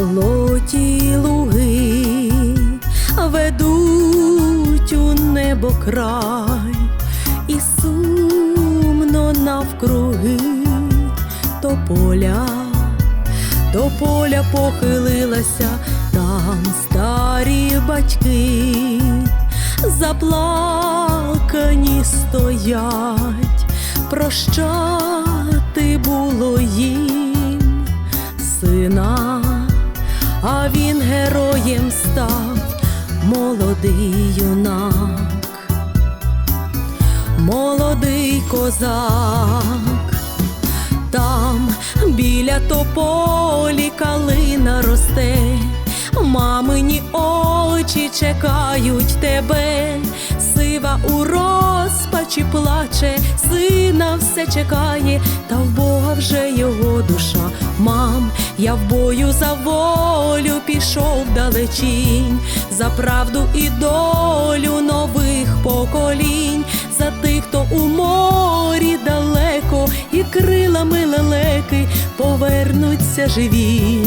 Золоті луги ведуть у небо край, і сумно навкруги то поля, то поля похилилася, там старі батьки, заплакані стоять, прощати було. Став молодий юнак, молодий козак. Там біля тополі калина росте, мамині очі чекають тебе, сива у розпачі плаче, сина все чекає, та в Бога вже його душа. Мам, я в бою за волю пішов далечінь, за правду і долю нових поколінь, за тих, хто у морі далеко, і крилами лелеки повернуться живі.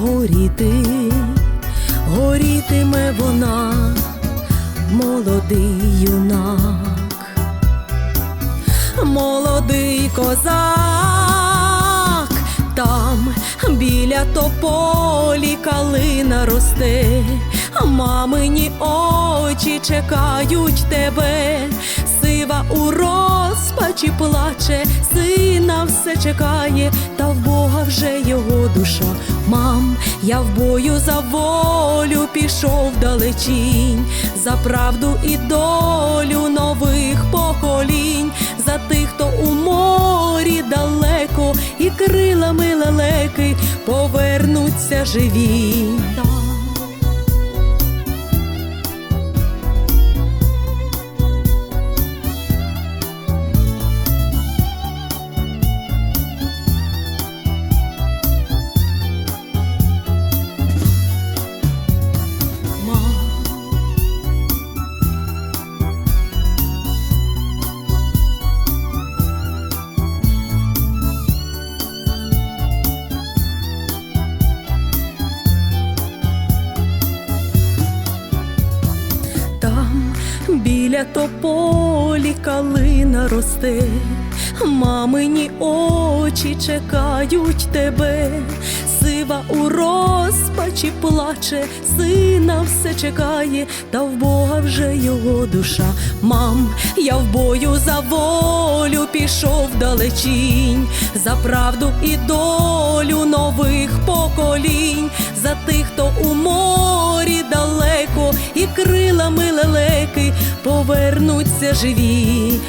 горіти, горітиме вона, молодий юнак, молодий козак, там біля тополі калина росте, мамині очі чекають тебе, сива у розпачі плаче, сина все чекає, та в Бога вже його душа. Я в бою за волю пішов далечінь, за правду і долю нових поколінь, за тих, хто у морі далеко, і крилами лелеки повернуться живі. Біля тополі калина росте, мамині очі чекають тебе, сива у розпачі плаче, сина все чекає, та в Бога вже його душа. Мам, я в бою за волю пішов далечінь, за правду і долю нових поколінь, за тих, хто у морі далеко, повернуться живі.